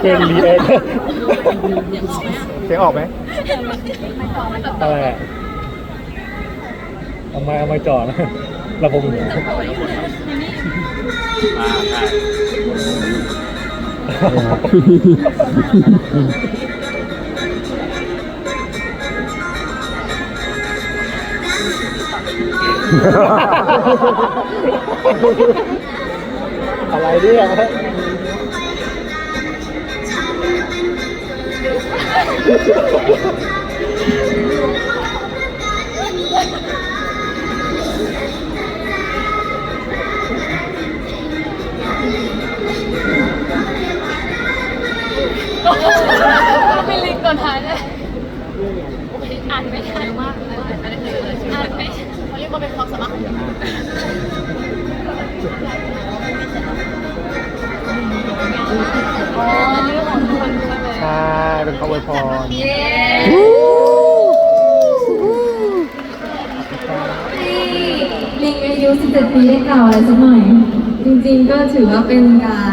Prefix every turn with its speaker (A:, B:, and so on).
A: เพลงรีเอ็กเสียงออกไหมอะไรอะเอาไม้เอาไม้จ่อนะลำโพงอยู่ไหน
B: อ่าใช่
A: อะไรเนี่ย
C: เป็นลิงตัวท้ายเลยอ่านไม่ทันมาอ่านไม่เขาเรียกว่าเป็นความสามารถของอ๋อเรื่องของคนใช่ไหม
A: ใช่เป็นคำอวยพร
D: ลิงอายุ17ปีได้กล่าวอะไรสักหน่อย จริงๆก็ถือว่าเป็นการ